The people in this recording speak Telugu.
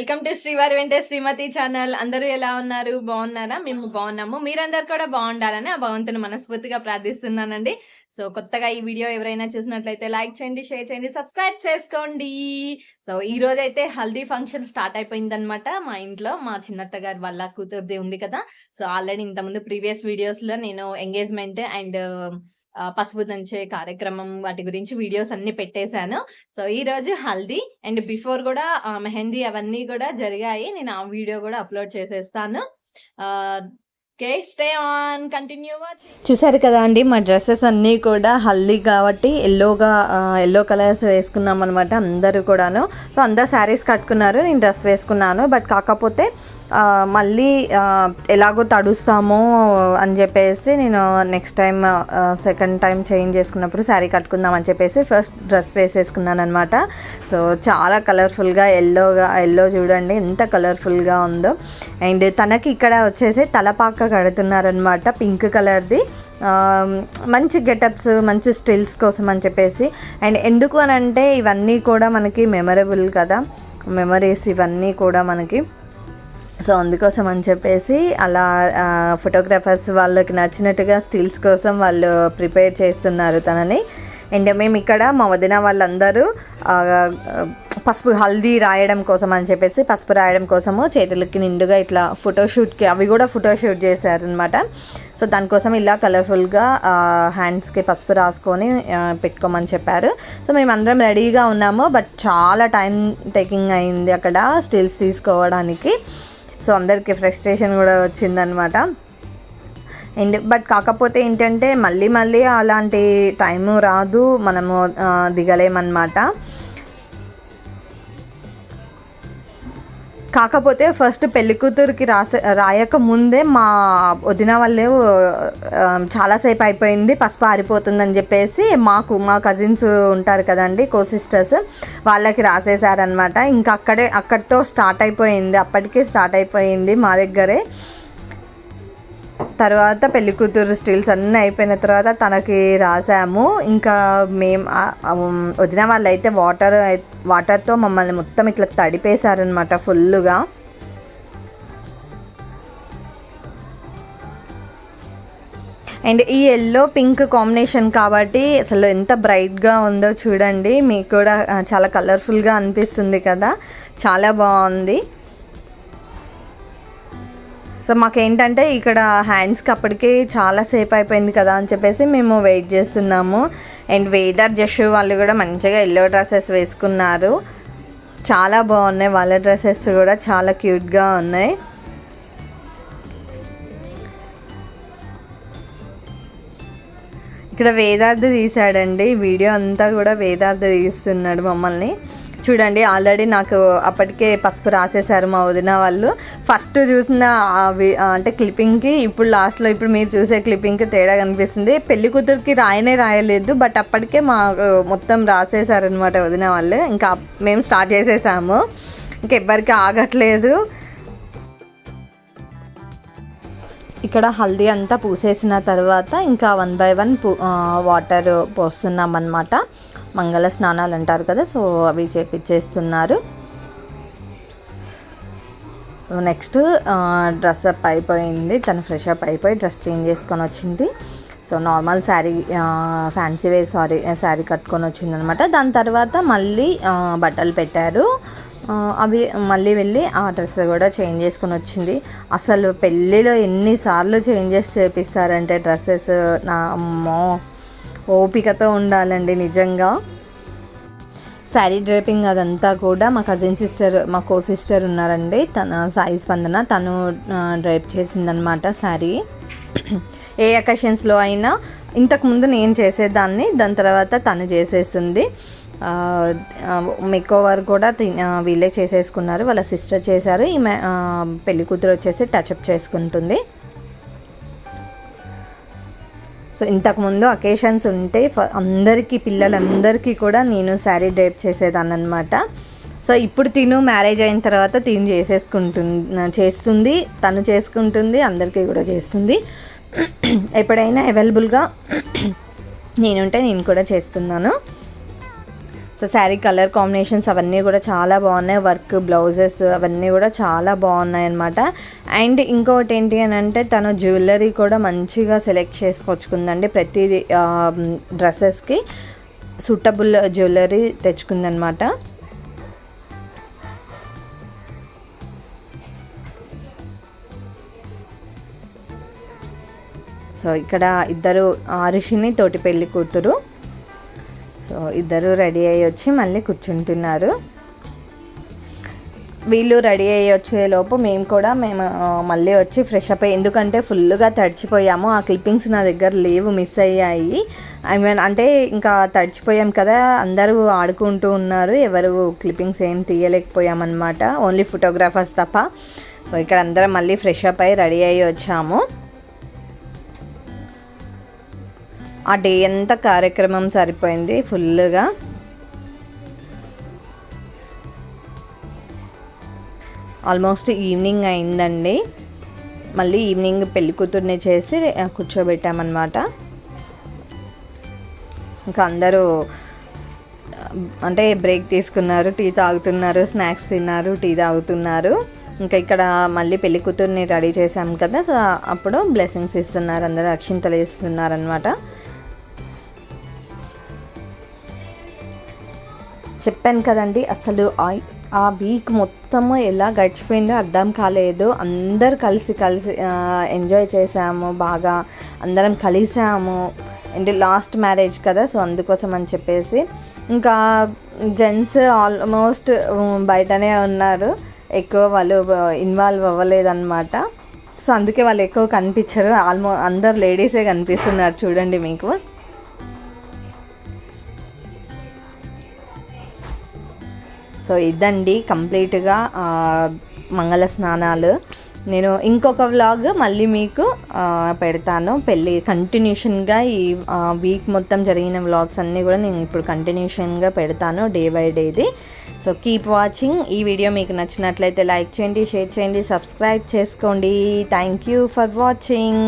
వెల్కమ్ టు శ్రీవారి వెంటే శ్రీమతి ఛానల్. అందరూ ఎలా ఉన్నారు? బాగున్నారా? మేము బాగున్నాము. మీరందరు కూడా బాగుండాలని ఆ భగవంతుని మనస్ఫూర్తిగా ప్రార్థిస్తున్నానండి. సో కొత్తగా ఈ వీడియో ఎవరైనా చూసినట్లయితే లైక్ చేయండి షేర్ చేయండి సబ్స్క్రైబ్ చేసుకోండి. సో ఈ రోజు అయితే హల్దీ ఫంక్షన్ స్టార్ట్ అయిపోయిందనమాట మా ఇంట్లో. మా చిన్నత్త గారి వాళ్ళ కూతురుది ఉంది కదా. సో ఆల్రెడీ ఇంతకుముందు ప్రీవియస్ వీడియోస్లో నేను ఎంగేజ్మెంట్ అండ్ పసుపు దంచే కార్యక్రమం వాటి గురించి వీడియోస్ అన్ని పెట్టేశాను. సో ఈ రోజు హల్దీ అండ్ బిఫోర్ కూడా మెహందీ అవన్నీ కూడా జరిగాయి. నేను ఆ వీడియో కూడా అప్లోడ్ చేసేస్తాను. ఓకే స్టే ఆన్ కంటిన్యూ చూసారు కదా అండి మా డ్రెస్సెస్ అన్నీ కూడా హల్దీ కాబట్టి ఎల్లోగా ఎల్లో కలర్స్ వేసుకున్నాం అనమాట అందరూ కూడాను. సో అందరు శారీస్ కట్టుకున్నారు నేను డ్రెస్ వేసుకున్నాను. బట్ కాకపోతే మళ్ళీ ఎలాగో తడుస్తామో అని చెప్పేసి నేను next time second time change చేసుకున్నప్పుడు శారీ కట్టుకుందాం అని చెప్పేసి ఫస్ట్ డ్రెస్ వేసేసుకున్నాను అనమాట సో చాలా కలర్ఫుల్గా ఎల్లోగా ఎల్లో చూడండి ఎంత కలర్ఫుల్గా ఉందో. అండ్ తనకి ఇక్కడ వచ్చేసి తలపాక కడుతున్నారనమాట పింక్ కలర్ది. మంచి గెటప్స్ మంచి స్టిల్స్ కోసం అని చెప్పేసి. అండ్ ఎందుకు అని అంటే ఇవన్నీ కూడా మనకి మెమరబుల్ కదా. మెమరీస్ ఇవన్నీ కూడా మనకి. సో అందుకోసం అని చెప్పేసి అలా ఫోటోగ్రాఫర్స్ వాళ్ళకి నచ్చినట్టుగా స్టిల్స్ కోసం వాళ్ళు ప్రిపేర్ చేస్తున్నారు తనని. అండ్ మేము ఇక్కడ మా వదిన వాళ్ళందరూ పసుపు హల్దీ రాయడం కోసం అని చెప్పేసి పసుపు రాయడం కోసము చేతులకి నిండుగా ఇట్లా ఫోటోషూట్కి అవి కూడా ఫోటోషూట్ చేశారనమాట సో దానికోసం ఇలా కలర్ఫుల్గా హ్యాండ్స్కి పసుపు రాసుకొని పెట్టుకోమని చెప్పారు. సో మేము అందరం రెడీగా ఉన్నాము బట్ చాలా టైం టేకింగ్ అయింది అక్కడ స్టిల్స్ తీసుకోవడానికి. సో అందరికీ ఫ్రస్ట్రేషన్ కూడా వచ్చిందనమాట అండ్ బట్ కాకపోతే ఏంటంటే మళ్ళీ మళ్ళీ అలాంటి టైము రాదు మనము దిగలేమన్నమాట. కాకపోతే ఫస్ట్ పెళ్ళి కూతురికి రాసే రాయక ముందే మా వదిన వాళ్ళే చాలాసేపు అయిపోయింది పసుపు ఆరిపోతుందని చెప్పేసి మాకు మా కజిన్స్ ఉంటారు కదండి కో సిస్టర్స్ వాళ్ళకి రాసేసారనమాట ఇంకా అక్కడే అక్కడితో స్టార్ట్ అయిపోయింది అప్పటికే స్టార్ట్ అయిపోయింది మా దగ్గరే. తర్వాత పెళ్ళి కూతురు స్టిల్స్ అన్నీ అయిపోయిన తర్వాత తనకి రాసాము. ఇంకా మేము వదిన వాళ్ళు అయితే వాటర్ వాటర్తో మమ్మల్ని మొత్తం ఇట్లా తడిపేశారనమాట ఫుల్గా అండ్ ఈ ఎల్లో పింక్ కాంబినేషన్ కాబట్టి అసలు ఎంత బ్రైట్గా ఉందో చూడండి. మీకు కూడా చాలా కలర్ఫుల్గా అనిపిస్తుంది కదా. చాలా బాగుంది. సో మాకేంటంటే ఇక్కడ హ్యాండ్స్కి అప్పటికే చాలా సేపు అయిపోయింది కదా అని చెప్పేసి మేము వెయిట్ చేస్తున్నాము. అండ్ వేదర్ జషు వాళ్ళు కూడా మంచిగా ఎల్లో డ్రెస్సెస్ వేసుకున్నారు. చాలా బాగున్నాయి. వాళ్ళ డ్రెస్సెస్ కూడా చాలా క్యూట్గా ఉన్నాయి. ఇక్కడ వేదార్థ తీశాడండి. వీడియో అంతా కూడా వేదార్థ తీస్తున్నాడు మమ్మల్ని. చూడండి ఆల్రెడీ నాకు అప్పటికే పసుపు రాసేశారు మా వదిన వాళ్ళు. ఫస్ట్ చూసిన అంటే క్లిప్పింగ్కి ఇప్పుడు లాస్ట్లో ఇప్పుడు మీరు చూసే క్లిప్పింగ్కి తేడా కనిపిస్తుంది. పెళ్ళి కూతురికి రాయనే రాయలేదు బట్ అప్పటికే మా మొత్తం రాసేసారనమాట వదిన వాళ్ళు. ఇంకా మేము స్టార్ట్ చేసేసాము. ఇంకా ఎవ్వరికి ఆగట్లేదు. ఇక్కడ హల్దీ అంతా పూసేసిన తర్వాత ఇంకా వన్ బై వన్ పూ వాటర్ పోస్తున్నాం అన్నమాట మంగళ స్నానాలు అంటారు కదా సో అవి చేపించేస్తున్నారు నెక్స్ట్ డ్రెస్ అప్ అయిపోయింది. తను ఫ్రెష్ అప్ అయిపోయి డ్రెస్ చేంజ్ చేసుకొని వచ్చింది. So normal sari fancy wear sorry sari కట్టుకొని వచ్చింది అనమాట దాని తర్వాత మళ్ళీ బట్టలు పెట్టారు. అవి మళ్ళీ వెళ్ళి ఆ డ్రెస్ కూడా చేంజ్ చేసుకొని వచ్చింది. అసలు పెళ్ళిలో ఎన్నిసార్లు చేంజెస్ చేపిస్తారంటే డ్రెస్సెస్? నా అమ్మో! ఓపికతో ఉండాలండి నిజంగా. శారీ డ్రైపింగ్ అదంతా కూడా మా కజిన్ సిస్టర్ మా కో సిస్టర్ ఉన్నారండి. తన సాయి స్పందన తను డ్రైప్ చేసిందనమాట శారీ. ఏ అకేషన్స్లో అయినా ఇంతకుముందు నేను చేసేదాన్ని దాని తర్వాత తను చేసేస్తుంది. మేక్ ఓవర్ కూడా వీళ్ళే చేసేసుకున్నారు వాళ్ళ సిస్టర్ చేశారు. ఈమె పెళ్ళి కూతురు వచ్చేసి టచ్అప్ చేసుకుంటుంది. సో ఇంతకుముందు అకేషన్స్ ఉంటే ఫ- అందరికీ పిల్లలందరికీ కూడా నేను శారీ డ్రైప్ చేసేదాన్ని అనమాట సో ఇప్పుడు తిను మ్యారేజ్ అయిన తర్వాత తిను చేసేసుకుంటు చేస్తుంది తను చేసుకుంటుంది అందరికీ కూడా చేస్తుంది. ఎప్పుడైనా అవైలబుల్గా నేనుంటే నేను కూడా చేస్తున్నాను. సో శారీ కలర్ కాంబినేషన్స్ అవన్నీ కూడా చాలా బాగున్నాయి. వర్క్ బ్లౌజెస్ అవన్నీ కూడా చాలా బాగున్నాయి అనమాట అండ్ ఇంకొకటి ఏంటి అని అంటే తను జ్యువెలరీ కూడా మంచిగా సెలెక్ట్ చేసుకొచ్చుకుందండి. ప్రతి డ్రెస్సెస్కి సూటబుల్ జ్యువెలరీ తెచ్చుకుందనమాట సో ఇక్కడ ఇద్దరు ఆరుషిని తోటి పెళ్ళి కూతురు. ఇద్దరు రెడీ అయ్యి వచ్చి మళ్ళీ కూర్చుంటున్నారు. వీళ్ళు రెడీ అయ్యి వచ్చేలోపు మేము కూడా మేము మళ్ళీ వచ్చి ఫ్రెష్ అప్ అయ్యి ఎందుకంటే ఫుల్గా తడిచిపోయాము. ఆ క్లిప్పింగ్స్ నా దగ్గర లేవు మిస్ అయ్యాయి. ఐ మీన్ అంటే ఇంకా తడిచిపోయాం కదా అందరూ ఆడుకుంటూ ఉన్నారు. ఎవరు క్లిప్పింగ్స్ ఏం తీయలేకపోయామన్నమాట. ఓన్లీ ఫోటోగ్రాఫర్స్ తప్ప. సో ఇక్కడ అందరం మళ్ళీ ఫ్రెష్ అప్ అయ్యి రెడీ అయ్యి వచ్చాము. ఆ డే అంతా కార్యక్రమం సరిపోయింది ఫుల్గా ఆల్మోస్ట్ ఈవినింగ్ అయిందండి. మళ్ళీ ఈవినింగ్ పెళ్ళి కూతుర్ని చేసి కూర్చోబెట్టామన్నమాట. ఇంకా అందరూ అంటే బ్రేక్ తీసుకున్నారు టీ తాగుతున్నారు స్నాక్స్ తిన్నారు టీ తాగుతున్నారు. ఇంకా ఇక్కడ మళ్ళీ పెళ్ళి కూతుర్ని రెడీ చేశాం కదా సో అప్పుడు బ్లెస్సింగ్స్ ఇస్తున్నారు అందరూ అక్షింతలు ఇస్తున్నారు చెప్పాను కదండి అసలు ఆ- ఆ వీక్ మొత్తము ఎలా గడిచిపోయిందో అర్థం కాలేదు. అందరు కలిసి కలిసి ఎంజాయ్ చేసాము బాగా అందరం కలిసాము అంటే లాస్ట్ మ్యారేజ్ కదా సో అందుకోసం అని చెప్పేసి. ఇంకా జెంట్స్ ఆల్మోస్ట్ బయటనే ఉన్నారు. ఎక్కువ వాళ్ళు ఇన్వాల్వ్ అవ్వలేదన్నమాట. సో అందుకే వాళ్ళు ఎక్కువ కనిపించరు. ఆల్మో అందరు లేడీసే కనిపిస్తున్నారు చూడండి మీకు. సో ఇదండి కంప్లీట్గా మంగళ స్నానాలు. నేను ఇంకొక వ్లాగ్ మళ్ళీ మీకు పెడతాను. పెళ్ళి కంటిన్యూషన్గా ఈ వీక్ మొత్తం జరిగిన వ్లాగ్స్ అన్నీ కూడా నేను ఇప్పుడు కంటిన్యూషన్గా పెడతాను day by డేది. So keep watching. ఈ వీడియో మీకు నచ్చినట్లయితే లైక్ చేయండి షేర్ చేయండి సబ్స్క్రైబ్ చేసుకోండి. Thank you for watching.